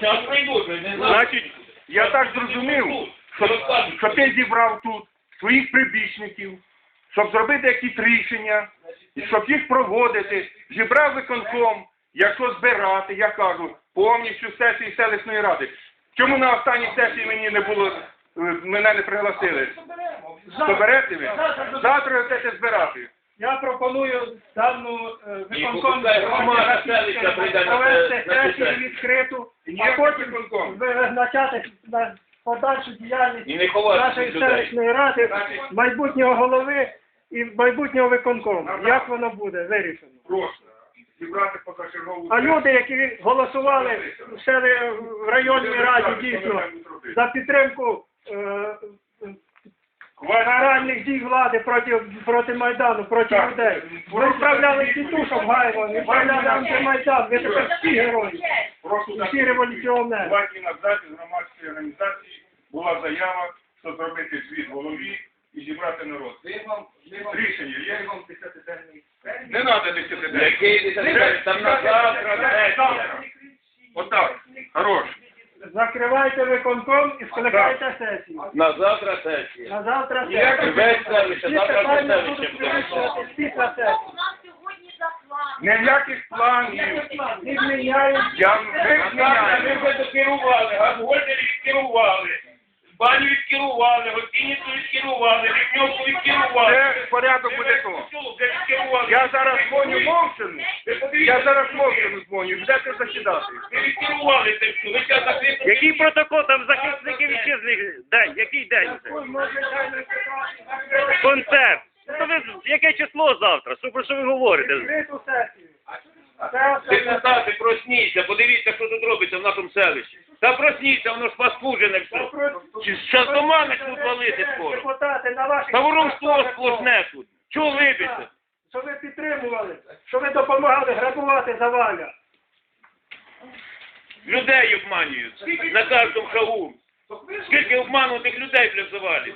Зараз прийдуть, не знаю. Значить, я так зрозумів, що, що ти зібрав тут своїх прибічників, щоб зробити якісь рішення, і щоб їх проводити, зібрав виконком, якщо збирати, я кажу, повністю сесії селищної ради. Чому на останній сесії мені не було, е, мене не пригласили? Соберете ви? Завтра будете збирати. Я пропоную дану е, виконком громада селища прийде на провести на цю сесію сесію. відкриту, а потім виконком. визначати на подальшу діяльність І не ховати нашої людей. селищної ради, майбутнього голови і майбутнього виконкому. Як воно буде вирішено? Просто зібрати позачергову. А люди, які голосували в сели- в районній раді дійсно за підтримку е, каральних дій влади проти, проти Майдану, проти Так. людей. Ви вправляли тітушок Гаєва, ви вправляли антимайдан, ви тепер всі герої, Просто всі революціонери. Два дні назад із громадської організації була заява, що зробити звіт голові і зібрати народ. Рішення є? Не треба десяти Який десятиденний? Там на завтра сесія. Отак. Хорош. Закривайте виконком і скликайте сесію. На завтра сесія. На завтра Ніяких сесія. Весь селище, завтра питання все селище буде вирішувати голосувати. після сесії. У нас сьогодні за план. Ніяких планів. Їх міняють. Я Ви не міняю. вже керували, Газгольдер відкерували, баню відкерували, гостиницю відкерували, літньовку відкерували. Це порядок буде то. Я зараз дзвоню Мовчину. Я зараз Мовчину дзвоню. Будете засідати. Ви відкерували це все. Ви зараз закрили. Який протокол там захисники вітчизни день? Який день? Концерт. То ви яке число завтра? Що про що ви говорите? Депутати, просніться, подивіться, що тут робиться в нашому селищі. Та просніться, воно ж паскужене все. Зараз тумани тут валити скоро. Депутати на ваших Та воровство посадах, сплошне тут. Чого вибіться? Що ви підтримували, що ви допомагали грабувати заваля. Людей обманюють на кожному шагу. Скільки обманутих людей бля в завалі?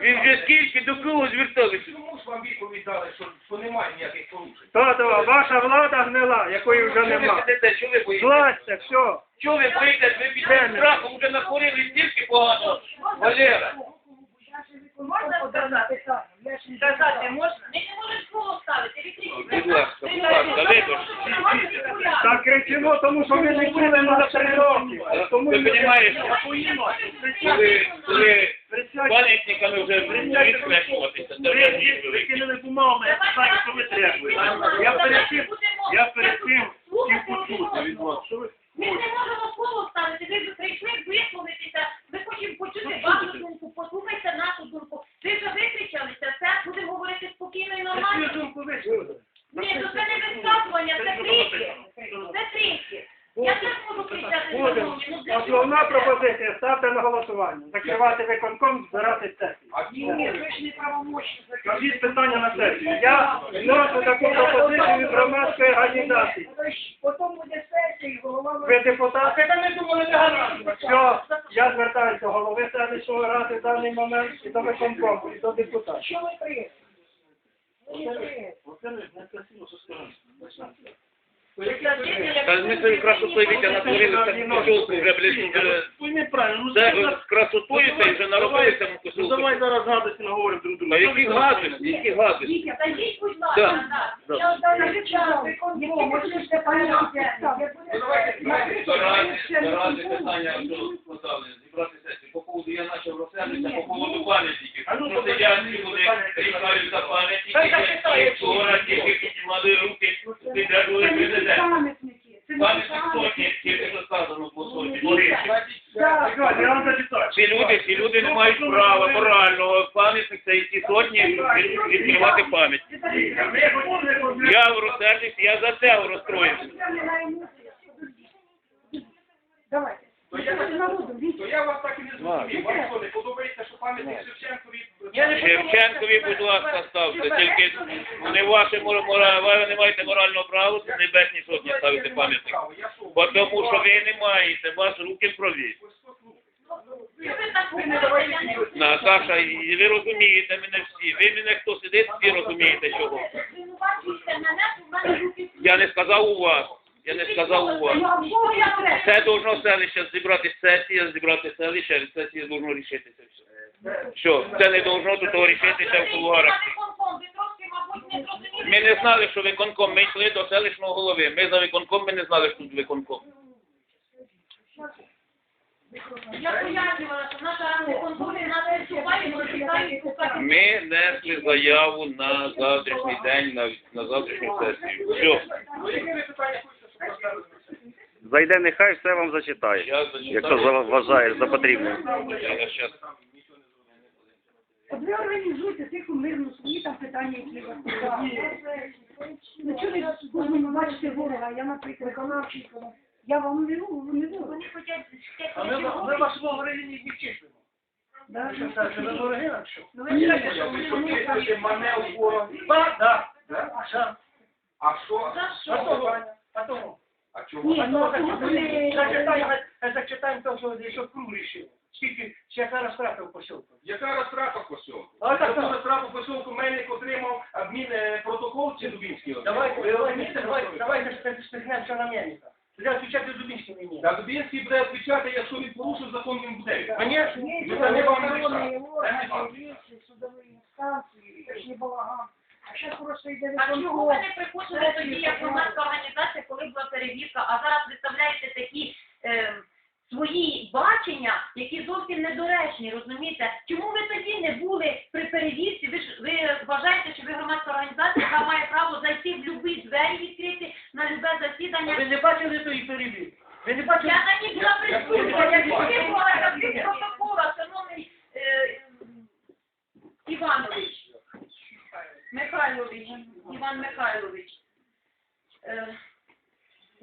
Він вже скільки до кого зверталися? То, то, ваша влада гнила, якої вже Що ви нема. сидите, що ви боїтеся? Злазьте, все. Чого ви боїтесь? Ви під цим страхом вже нахворили стільки погано. Валера, Можна сказати? Сказати можна? Ми не можемо слово ставити. Відкрийте. будь ласка, будь ласка, вибачте. Так кричимо, тому що ви не були на три роки. Тому Ти ми- розумієш, коли, коли пам'ятниками вже відсвячуватися, це вже ні великий. кинули бумагу, знаєте, що ви требуєте. Я перед тим, я перед тим хотів почути від вас, що ви Ми не можемо слово ставити. Ви вже прийшли висловитися. Ми хочемо почути вашу думку. Послухайте нашу думку. Ви вже викричалися. Це будемо говорити спокійно і нормально. думку висловили. Ні, то це не висказування, це крики. Це крики. Я теж можу для Основна пропозиція ставте на голосування. Закривати виконком, збирати сесію. Скажіть питання на сесію. Я вношу таку пропозицію від громадської організації. Потім буде сесія і голова Ви депутати? Все, я звертаюся до голови селищної ради в даний момент і до виконкому, і до депутатів. Що ви приїхали? Ви не приїхали. Та ми свою красотою Вітя натворили цьому косілку вже близько вже. ви неправильно. Ну, Це зараз- ви красотою це вже наробили цьому Ну давай зараз гадості наговоримо друг другу. Та які гадості, які гадості. Вітя, та йдіть, будь Да. ласка, так. Я Скажіть, що виконком, можете ще порядок ставити. Заради питання, що зібрати сесію. По поводу я почав розслідуватися по поводу пам'ятників. Ну, сидять ці люди, рішають за пам'ятники, і вчора тільки піднімали руки, підтягнули президент. Пам'ятники. Це не Пам'ятник пам'ятники. сотні, тільки що сказано по сотні. Так. Я вам зачитаю. Ці люди, ці люди не мають права морального пам'ятник, це і ці сотні від- відкривати пам'ять. Я розсердився, я за це розстроївся. Давайте. Народу, То я вас так і не зрозумів. Вам що, не подобається, що пам'ятник Шевченкові... Шевченкові, будь ласка, ставте. Тільки не ваше мор- мора- ви не маєте морального права тут небесні сотні ставити пам'ятник. Бо Тому що ви не маєте, вас руки в крові. Ви так говорите, я не Наташа, ви розумієте мене всі. Ви мене хто сидить, всі розумієте чого. Я не сказав у вас. Я не сказав у вас. Це должно селище зібрати сесія, зібрати селище, і сесія должно рішитися все. Що, це не должно тут того рішитися в кулуарах. Ми не знали, що виконком. Ми йшли до селищного голови. Ми за виконком, ми не знали, що тут виконком. Ми несли заяву на завтрашній день, на, на завтрашню сесію. Все. Зайде нехай, все вам зачитає. Зачитаю. Якщо за- вважаєш за потрібне. От ви організуйте тихо, мирно, свої там питання, які вас. Ну, чого ви кожному бачите ворога? Я, наприклад, виконавчий. Я вам не вірю, ви не вірю. Вони хочуть А ми, ми вашому не числимо. Да? Що це, ви вороги нам що? Ну, ви кажете, що Ви мене в ворог? Так, так. А що? А що? За А що? Того? А? А чого? Ні, ну, тому вони... Зачитаємо, зачитаємо то, що, що круг рішив. Скільки, яка розтрата в посілку? Яка розтрата в посілку? А так, Яку так. розтрату в посілку Мельник отримав адмін е, протокол чи Дубінський? Давай, давай, давай, давай, стигнемося на Мельника. Треба відвічати Дубінський мені. Та Дубінський буде відповідати, якщо він порушив закон, він буде. Конечно. Ні, Ну, це не вам правоохоронні рішати. Це не вам. поліції, судові це не балаган. А ще А чого ви не приходили тоді, як громадська перевірка, а зараз виставляєте такі е, свої бачення, які зовсім недоречні, розумієте? Чому ви тоді не були при перевірці? Ви ж ви вважаєте, що ви громадська організація, яка має право зайти в будь-які двері відкрити на любе засідання? Ви не бачили тої перевірки? Ви не бачили? Я на ній була присутня, я відкривала від протокола, шановний е, Іванович. Михайлович, Іван Михайлович. Е,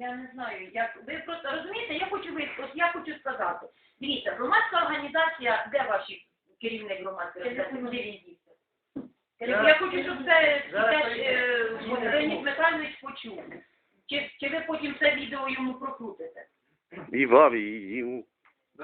я не знаю, як ви просто розумієте, я хочу ви, от я хочу сказати. Дивіться, громадська організація, де ваші керівник громадської організації? Я хочу, щоб це Леонід Михайлович почув. Чи, чи ви потім це відео йому прокрутите? І вам, і йому.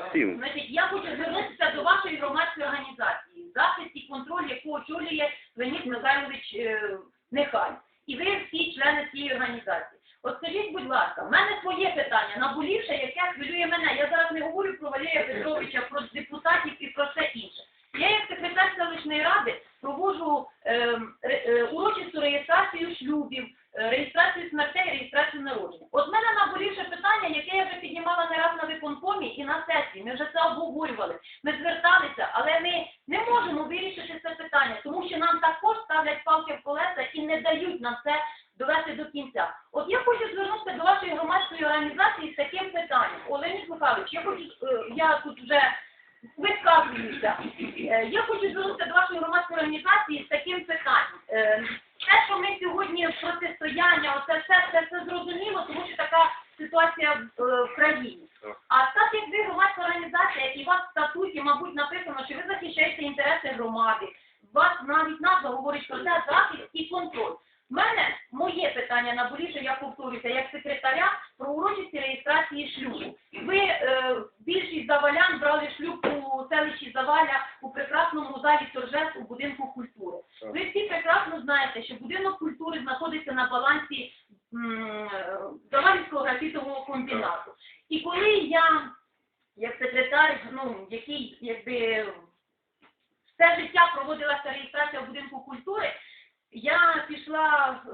Всім. Значить, я хочу звернутися до вашої громадської організації, захист і контроль, яку очолює Леонід Михайлович е, Нехай. І ви всі члени цієї організації. От скажіть, будь ласка, в мене своє питання, наболівше, яке хвилює мене. Я зараз не говорю про Валерія Петровича, про депутатів і про все інше. Я як секретар селищної ради проводжу е, е, урочисту реєстрацію шлюбів, е, реєстрацію смертей, реєстрацію народження. От в мене наболівше питання, яке я вже піднімала не раз на виконкомі і на сесії. Ми вже це обговорювали. Ми зверталися, але ми не можемо вирішити це питання, тому що нам також ставлять палки в колеса і не дають нам це довести до кінця. От я хочу звернутися до вашої громадської організації з таким питанням. Олег Михайлович, я хочу, е, я тут вже висказуюся. Е, Я хочу звернутися до вашої громадської організації з таким питанням. Е, Те, що ми сьогодні протистояння, оце все, це все зрозуміло, тому що така ситуація в, е, в країні. А так як ви громадська організація, і у вас в статуті, мабуть, написано, що ви захищаєте інтереси громади, у вас навіть назва говорить про це захист і контроль. У мене моє питання наболіше, я повторюся, як секретаря про урочисті реєстрації шлюбу. Ви е, більшість завалян брали шлюб у селищі Заваля у прекрасному залі торжеств у будинку культури. Ви всі прекрасно знаєте, що будинок культури знаходиться на балансі м, Завалівського графітового комбінату. І коли я, як секретар, ну, який якби все життя проводилася реєстрація в будинку культури, я пішла, е,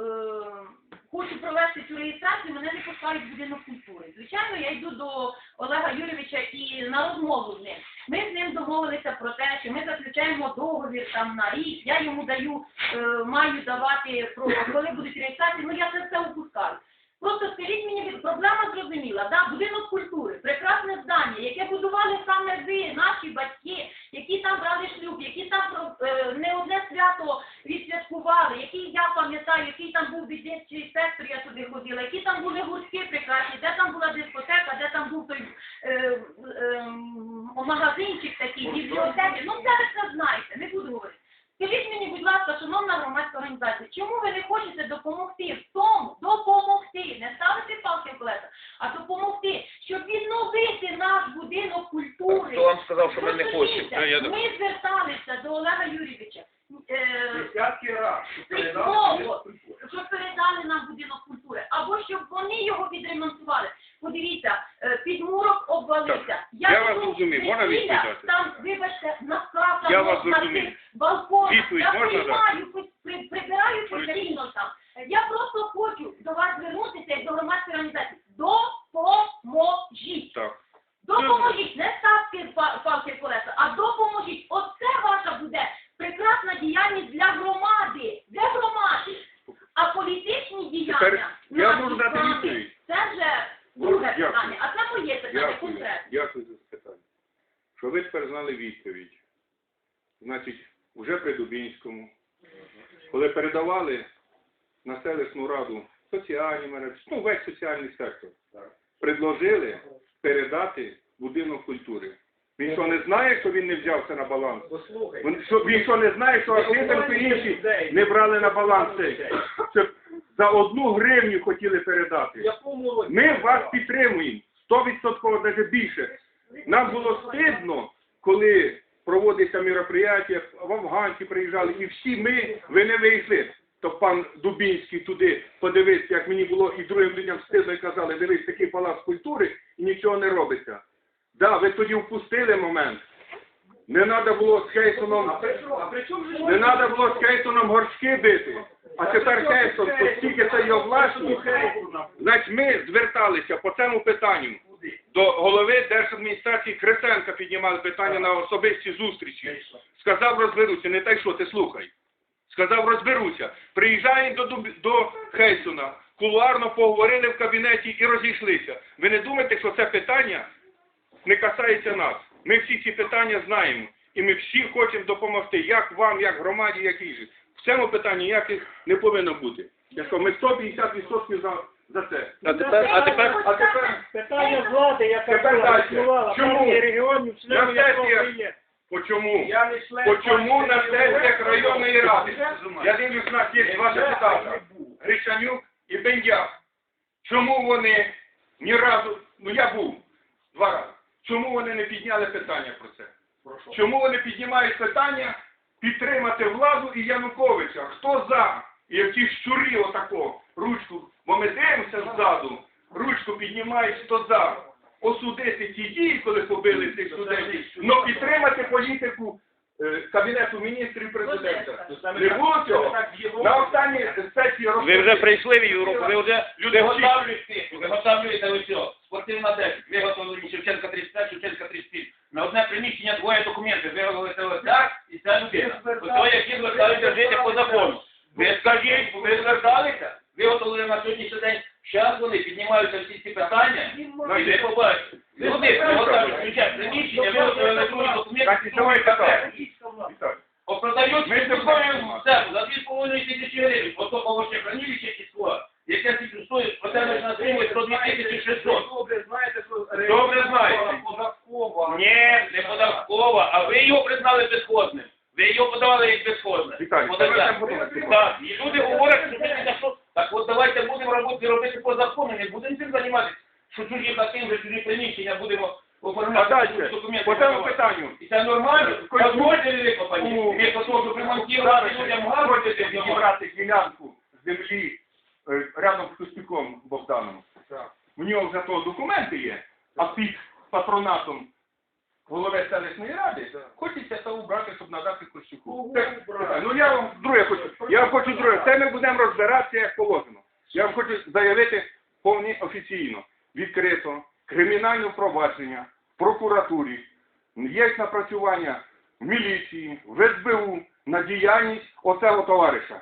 хочу провести цю реєстрацію, мене не пускають в будинок культури. Звичайно, я йду до Олега Юрійовича і на розмову з ним. Ми з ним домовилися про те, що ми заключаємо договір там на рік, я йому даю, е, маю давати про коли будуть реєстрації, ну я це все упускаю. Просто скажіть мені, проблема зрозуміла, да? будинок культури, прекрасне здання, яке будували саме ви, наші батьки, які там брали шлюб, які там е, не одне свято відсвяткували, який я пам'ятаю, який там був дитячий сектор, я туди ходила, які там були гуртки прекрасні, де там була дискотека, де там був той е, е, магазинчик такий, бібліотеки. Ну це ви це знаєте, не буду говорити. Скажіть мені, будь ласка, шановна громадська організація, чому ви не хочете допомогти в тому, допомогти, не ставити палки в колеса, а допомогти, щоб відновити наш будинок культури? Хто вам сказав, що ми не хочемо? Я- Ми зверталися до Олега Юрійовича. Е, Десятки раз. Письмово, щоб передали нам будинок культури, або щоб вони його відремонтували. Подивіться, е, підмурок обвалився. Я вас йду зрозумів. Можна відповідати? Там, вибачте, Я вас на зрозумів. цих балконах. Відповідь я можна приймаю, при, прибираю постійно там. Я просто хочу до вас звернутися як до громадської організації. Допоможіть. Так. Допоможіть, не палки в колеса, а допоможіть. Оце ваша буде прекрасна діяльність для громади, для громади. А політичні діяння Тепер я можу дати відповідь. Це вже друге Дякую. питання, а це моє питання Дякую, конкретне. дякую за запитання. Що ви тепер знали відповідь. Значить, вже при Дубінському, коли передавали на селищну раду соціальні мережі, ну весь соціальний сектор, предложили передати будинок культури. Він що не знає, що він не взяв це на баланс? Послухай. Він що, він що не знає, що Архипенко і інші не брали на баланс цей. Це за одну гривню хотіли передати. Ми вас підтримуємо. 100% навіть більше. Нам було стидно, коли проводиться мероприятия, в афганці приїжджали, і всі ми, ви не вийшли. То пан Дубінський туди подивився, як мені було і другим людям стидно, і казали, дивись, такий палац культури, і нічого не робиться. Да, ви тоді впустили момент. Не треба було з Хейсоном, не треба було з Хейсоном горшки бити. А тепер Хейсон, оскільки це його власність, Значить, ми зверталися по цьому питанню до голови держадміністрації Кресенка піднімали питання на особисті зустрічі. Сказав, розберуся, не так що, ти слухай. Сказав, розберуся. Приїжджаємо до, до Хейсона, кулуарно поговорили в кабінеті і розійшлися. Ви не думаєте, що це питання не касається нас? Ми всі ці питання знаємо. І ми всі хочемо допомогти, як вам, як громаді, як іншим. В цьому питанні ніяких не повинно бути. Я сказав, ми 150% за, за це. А тепер, а тепер, А тепер Питання влади, яка Тепер була далі. існувала, Чому? партії регіонів, членів На якого сесіях. ви є. Почому? Я не член Почому на партії сесіях регіонів. районної ради? Я дивлюсь, у нас є два депутата. Грищанюк і Бендяк. Чому вони ні разу, ну я був два рази, чому вони не підняли питання про це? Чому вони піднімають питання підтримати владу і Януковича? Хто за? І як ті щурі отако, ручку, бо ми дивимося ззаду, ручку піднімають, хто за. Осудити ті дії, коли побили цих студентів, але підтримати політику е, Кабінету міністрів президента. Не було цього? На останній сесії ви вже прийшли в Європу, ви вже люди готові. Виготовлюєте, виготовлюєте ось цього. Спортивна 10, виготовлені Шевченка 35, Шевченка 37. На одне приміщення двоє документів. Виготовили ось так і ця людина. Ось які звертаються жити по закону. Ви скажіть, ви зверталися? Виготовили на сьогоднішній день. Зараз вони піднімаються всі ці питання, і ви побачите. Люди виготовлюють включають приміщення, виготовили електронні документи. Так, і давайте так. Віталій. Опродають Ми ми це себе за 2,5 тисячі гривень. Ото овочехранилище число, яке тільки стоїть, оце ми на отримує 102 тисячі 600. Добре, знаєте, що Добре знаєте. податкова. Ні, не податкова, а ви його признали безходним. Ви його подавали як безходне. Віталій, Подання. давайте подумати. Так, і люди говорять, що це не що. Так от давайте будемо робити, робити по закону, не будемо цим займатися, чужі хатин, вже чужі приміщення будемо А оформляти документи. по цьому питанню. І це нормально? Хоч- Дозвольте викопані. Ну, Вместо того, щоб ремонтувати людям газу, Хочете відібрати ділянку землі е, рядом з Костюком Богданом. У нього вже того документи є, а під патронатом голови селищної ради хочеться це убрати, щоб надати Костюку. Це- Ну я вам друге хочу. Я вам хочу друге. Це ми будемо розбиратися як положено. Я вам хочу заявити повні офіційно, відкрито, кримінальне провадження в прокуратурі, є напрацювання в міліції, в СБУ на діяльність оцього товариша.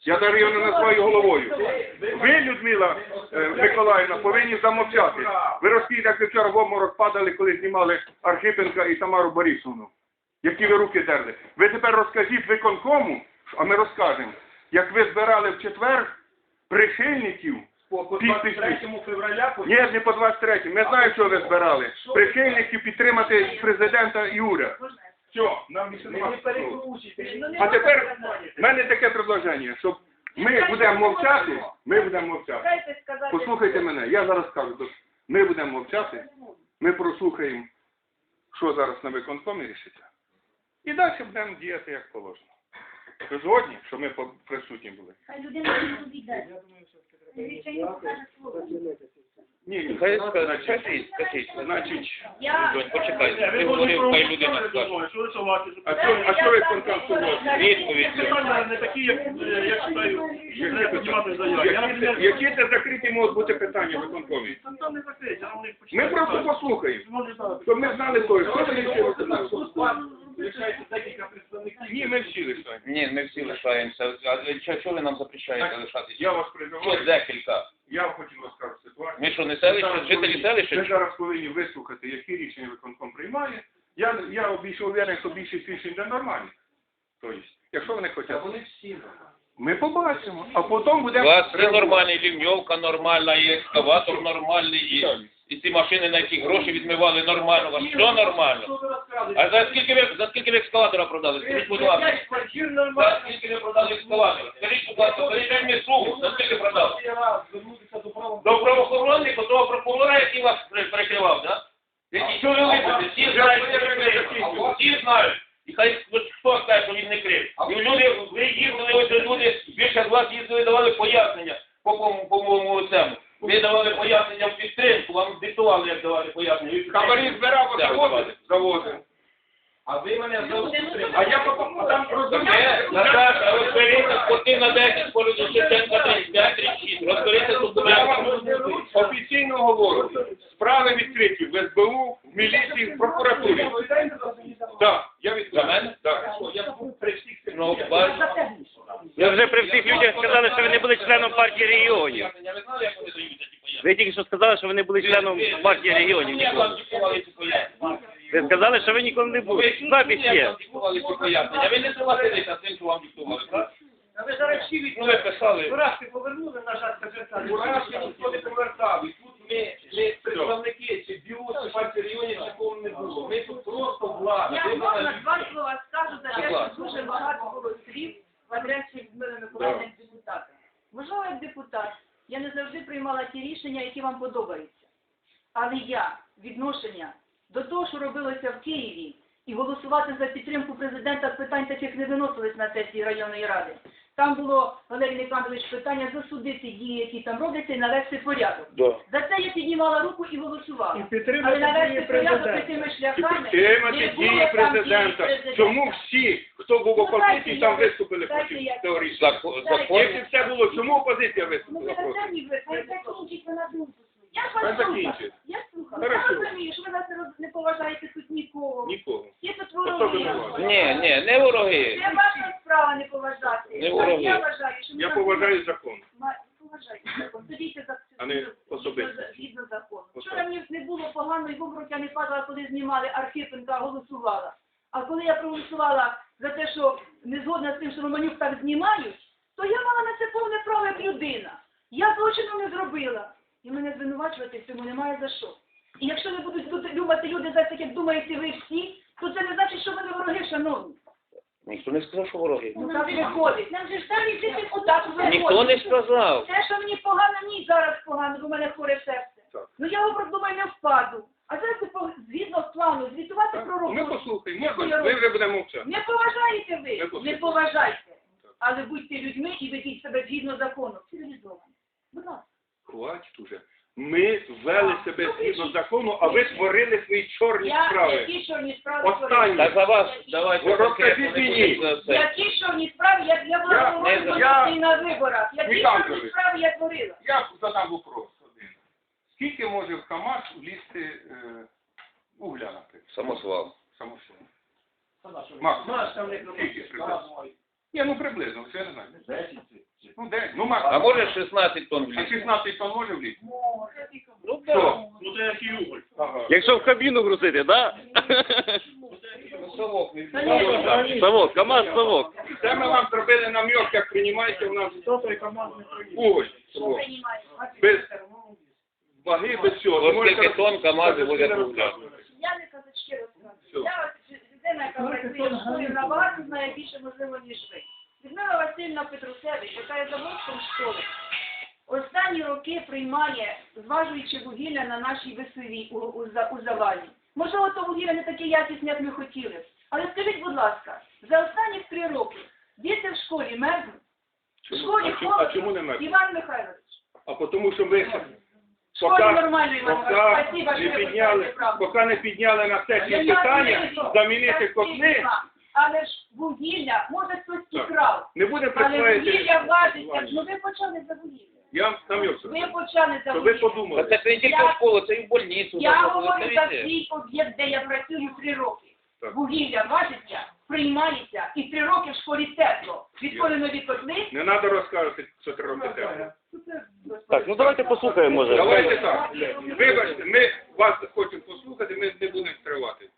Я навіть його не називаю головою. Ви, Людмила е, Миколаївна, повинні замовчати. Ви розкажіть, як ви вчора в обморок падали, коли знімали Архипенка і Тамару Борисовну. Які ви руки дерли. Ви тепер розкажіть виконкому, а ми розкажемо, як ви збирали в четвер прихильників По по Підписи. 23 февраля по ні, не по 23 Ми знаємо, що ви збирали. Прихильників підтримати президента і уряд. Все, нам більше не нема. А тепер в мене таке предложення, щоб ми будемо мовчати, ми будемо мовчати. Послухайте мене, я зараз скажу, ми будемо мовчати, ми прослухаємо, що зараз на виконкомі рішиться. І далі будемо діяти як положено. Ви згодні, що ми присутні були? Хай людина не покаже слово. Ні, ні. Хай скажіть, скажіть. Значить, Я... Донь, почекайте, ти говорив, хай людина скаже. що ви совати? а що, а що ви контактували? Відповідь. Питання не такі, як е, я читаю, треба піднімати заяву. Які це- закриті можуть бути питання виконкомі? Там там не закриті, там вони Ми просто послухаємо, щоб ми знали то, що ви рішили. Лишається декілька представників. Ні, ми всі лишаємо. Ні, ми всі лишаємося. А чого- чого ви нам запрещаєте лишатися? Я вас Що призиваю, декілька? я хотів розказати ситуацію. Ми що, не селище, жителі селища? зараз повинні вислухати, які рішення виконком приймає. Я, я більше уверений, що більшість рішень де нормальні. Тобто, якщо вони хочуть. Вони всі Ми побачимо, а потім У будемо... вас все нормальні, лівньовка нормальна, і екскаватор нормальний, і, і ці машини, на які гроші відмивали, нормально. У вас все нормально. А за скільки ви, за скільки ви екскаватора продали? Скажіть, будь ласка. За скільки ви продали екскаватора? Скажіть, будь ласка, скажіть мені суму, за скільки продали? До правоохоронних, до того прокурора, який вас прикривав, да? Який що ви липите? Всі знають, що ви крив. Всі знають. І хай хто скаже, що він не крив. І люди, ви їздили, ось люди, більше з вас їздили, давали пояснення по по- по моєму цьому. Ви давали пояснення в підтримку, вам диктували, як давати пояснення. Ви Хабарі збирав, завозив, завозив. А ви мене А я потім там розумію. Е, Наташа, розберіться спортивна 10, по Шевченка 35, 36. Розберіться Я документи. офіційно говорю. Справи відкриті в СБУ, в міліції, в прокуратурі. Так, я За мене? Так. Ну, бач. Ви вже при всіх людях сказали, що ви не були членом партії регіонів. Ви знали, як вони дають ці пояснення? Ви тільки що сказали, що ви не були членом партії регіонів ніколи. Ви сказали, що ви ніколи не були. Запись є. Ви не согласилися з тим, що вам диктували? А ви зараз всі від Ну, ви писали. Поразки повернули, на жаль, секретар. Мурашки ніхто не повертав. І тут ми, ми представники, чи бюро, чи партії регіонів такого не було. Ми тут просто влада. Я Ви можна два слова скажу за те, що дуже багато було слів в адресі Людмили Миколаївни як депутата. Можливо, як депутат, я не завжди приймала ті рішення, які вам подобаються. Але я відношення до того, що робилося в Києві, і голосувати за підтримку президента з питань таких не виносились на сесії районної ради. Там було, Валерій Никандрович, питання засудити дії, які там робляться, і навести порядок. За це я піднімала руку і голосувала. І Але навести дії порядок президента. шляхами. підтримати не було дії там президента. президента. Чому всі, хто був в опозиції, там виступили Дайте проти я-? Закон- закон- Якщо все було, чому опозиція Ну, виступила ви проти? це ви, хай закінчить вона думку. Я ж Хай слухаю. закінчить. Я слухаю. Хорошо. Я розумію, що ви нас не роз- не поважаєте тут нікого. Нікого. Всі тут Особливо вороги. вас. Ні, ні, не вороги. Це ваша справа не поважати. Не вороги. Я вважаю, що ми Я нас- поважаю закон. Ма- Поважайте закон. Судіться за А не особисто. згідно- згідно закону. Вчора мені не було погано, і в обморок я не падала, коли знімали Архипенка, голосувала. А коли я проголосувала за те, що не згодна з тим, що Романюк так знімають, то я мала на це повне право як людина. Я злочину не зробила. І мене звинувачувати в цьому немає за що. І якщо не будуть тут думати люди за так, як думаєте ви всі, то це не значить, що вони вороги, шановні. Ніхто не сказав, що вороги. Ну так виходить. Нам же ж там і жити Отак виходить. Ніхто не сказав. Те, що мені погано, ні, зараз погано, бо в мене хворе серце. Так. Ну я образ думаю, не впаду. А зараз згідно з плану звітувати про Ну, Ми роботу. послухаємо, ми, ми вже будемо мовчати. Не поважаєте Ми ви, послухаємо. не поважайте. Але будьте людьми і ведіть себе згідно закону. Цивілізовано. Будь ласка. Хватить уже. Ми ввели себе згідно закону, а ви створили свої чорні Я справи. які чорні справи Останні. Та за вас давайте Ви розкажіть мені. Які чорні справи, як я була Я- на виборах? Які чорні справи я творила? Я задам вопрос один. Скільки може в КАМАЗ влізти е, угля, наприклад? Самосвал. Самосвал. Макс, скільки приблизно? Ні, ну приблизно, все не знаю. Ну, де? Ну, Макс, А може 16 тонн а влізти? 16 тонн може влізти? Ну Що? Ну це як і уголь. Ага. Якщо в кабіну грузити, да? Совок не Совок, КамАЗ, совок. Це ми вам зробили намек, як приймаєте у нас Хто той команд не приїде? уголь. Що Без ваги, без всього. Ось Можете скільки тонн КамАЗи возять? Я не казачки розказую. Я от людина, яка працює в школі, набагато знає більше, можливо, ніж ви. Людмила Васильівна Петрусевич, яка є заводчиком школи, останні роки приймає, зважуючи вугілля на нашій весовій у, у, у завалі. Можливо, то вугілля не таке якісне, як ми хотіли. Але скажіть, будь ласка, за останні три роки Діти в школі мерзнуть. В школі А чому- а чому не холодно. мерзнуть? Іван Михайлович. А тому що школі поки, поки не ви підняли, поки не підняли на сесію питання, замінити котли, Але ж вугілля, може хтось і Так. крав. не буде Але вугілля важиться. Ну ви почали за вугілля. Я вам нам'ю, Ви почали за щоб ви вугілля. подумали. Це не тільки в школу, це і в больницю. Я говорю за свій об'єкт, де я працюю три роки. Так. Вугілля важиться, приймається, і три роки в школі тепло. Відколи нові котли, Не треба розказувати, що три роки тепло. Так, ну давайте послухаємо, може. Давайте так. Вибачте, ми вас хочемо послухати, ми не будемо тривати.